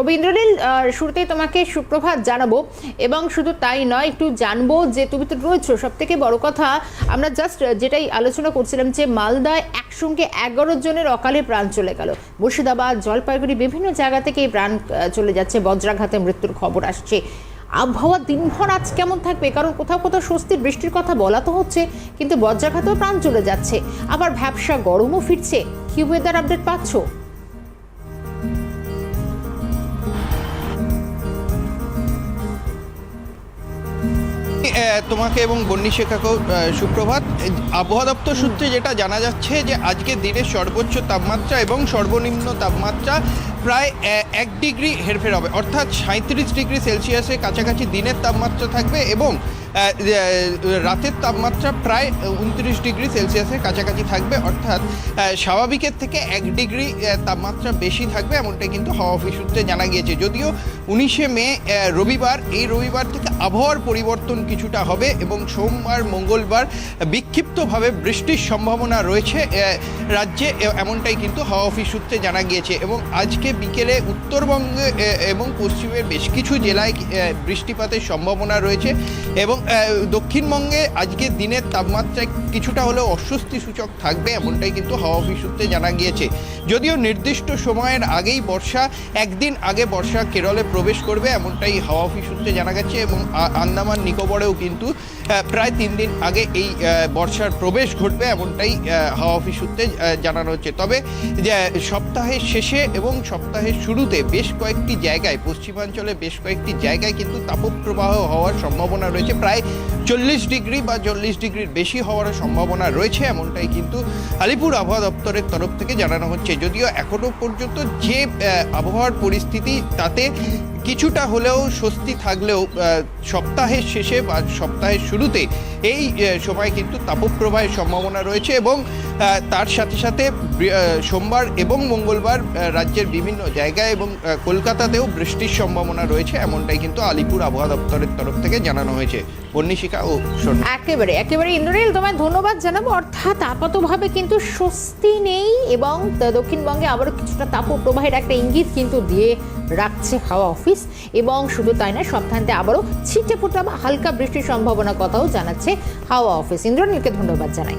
রবীন্দ্রনীল শুরুতেই তোমাকে সুপ্রভাত জানাব এবং শুধু তাই নয়, একটু জানব যে তুমি তো রয়েছো। সব থেকে বড় কথা, আমরা জাস্ট যেটাই আলোচনা করছিলাম যে মালদায় একসঙ্গে এগারো জনের অকালে প্রাণ চলে গেল। মুর্শিদাবাদ, জলপাইগুড়ি বিভিন্ন জায়গা থেকে প্রাণ চলে যাচ্ছে। বজ্রাঘাতে মৃত্যুর খবর আসছে। আবহাওয়া দিনভর আজ কেমন থাকবে? কারণ কোথাও কোথাও স্বস্তির বৃষ্টির কথা বলা তো হচ্ছে, কিন্তু বজ্রাঘাতেও প্রাণ চলে যাচ্ছে। আবার ভ্যাবসা গরমও ফিরছে। কি ওয়েদার আপডেট পাচ্ছ? তোমাকে এবং বন্নি শেখাকেও সুপ্রভাত। আবহাওয়া দপ্তর সূত্রে যেটা জানা যাচ্ছে যে আজকে দিনের সর্বোচ্চ তাপমাত্রা এবং সর্বনিম্ন তাপমাত্রা প্রায় এক ডিগ্রি হেরফের হবে। অর্থাৎ সাঁত্রিশ ডিগ্রি সেলসিয়াসের কাছাকাছি দিনের তাপমাত্রা থাকবে এবং রাতের তাপমাত্রা প্রায় উনত্রিশ ডিগ্রি সেলসিয়াসের কাছাকাছি থাকবে। অর্থাৎ স্বাভাবিকের থেকে এক ডিগ্রি তাপমাত্রা বেশি থাকবে এমনটাই কিন্তু হাওয়া অফিস সূত্রে জানা গিয়েছে। যদিও উনিশে মে রবিবার, এই রবিবার থেকে আবহাওয়ার পরিবর্তন কিছুটা হবে এবং সোমবার, মঙ্গলবার বিক্ষিপ্তভাবে বৃষ্টির সম্ভাবনা রয়েছে রাজ্যে এমনটাই কিন্তু হাওয়া অফিস সূত্রে জানা গিয়েছে। এবং আজকে বিকেলে উত্তরবঙ্গে এবং পশ্চিমের বেশ কিছু জেলায় বৃষ্টিপাতের সম্ভাবনা রয়েছে এবং দক্ষিণবঙ্গে আজকে দিনের তাপমাত্রা কিছুটা হলেও অস্বস্তি সূচক থাকবে এমনটাই কিন্তু হাওয়া অফিস সূত্রে জানা গিয়েছে। যদিও নির্দিষ্ট সময়ের আগেই বর্ষা, একদিন আগে বর্ষা কেরলে প্রবেশ করবে এমনটাই হাওয়া অফিস সূত্রে জানা গেছে এবং আন্দামান নিকোবরেও কিন্তু প্রায় তিন দিন আগে এই বর্ষার প্রবেশ ঘটবে এমনটাই হাওয়া অফিস সূত্রে জানানো হচ্ছে। তবে সপ্তাহের শেষে এবং সপ্তাহের শুরুতে বেশ কয়েকটি জায়গায়, পশ্চিমাঞ্চলে বেশ কয়েকটি জায়গায় কিন্তু তাপপ্রবাহ হওয়ার সম্ভাবনা রয়েছে। প্রায় চল্লিশ ডিগ্রি বা চল্লিশ ডিগ্রির বেশি হওয়ার সম্ভাবনা রয়েছে, এমনটাই কিন্তু আলিপুর আবহাওয়া দপ্তরের তরফ থেকে জানানো হচ্ছে। যদিও এখনও পর্যন্ত যে আবহাওয়ার পরিস্থিতি তাতে কিছুটা হলেও স্বস্তি থাকলেও সপ্তাহের শেষে বা সপ্তাহের শুরুতে এই সময় কিন্তু তাপপ্রবাহের সম্ভাবনা রয়েছে এবং তার সাথে সাথে সোমবার এবং মঙ্গলবার রাজ্যের বিভিন্ন জায়গায় এবং কলকাতাতেও বৃষ্টির সম্ভাবনা রয়েছে, এমনটাই কিন্তু আলিপুর আবহাওয়া দপ্তরের তরফ থেকে জানানো হয়েছে। বন্যিশিকা ও একেবারে একেবারে ইন্দ্রনীল তোমায় ধন্যবাদ জানাব। অর্থাৎ আপাতভাবে কিন্তু স্বস্তি নেই এবং দক্ষিণবঙ্গে আবারও কিছুটা তাপপ্রবাহের একটা ইঙ্গিত কিন্তু দিয়ে রাখছে হাওয়া অফিস এবং শুধু তাই না, সপ্তাহান্তে আবারও ছিটে ফোটা বা হালকা বৃষ্টির সম্ভাবনা কথাও জানাচ্ছে হাওয়া অফিস। ইন্দ্রনীলকে ধন্যবাদ জানাই।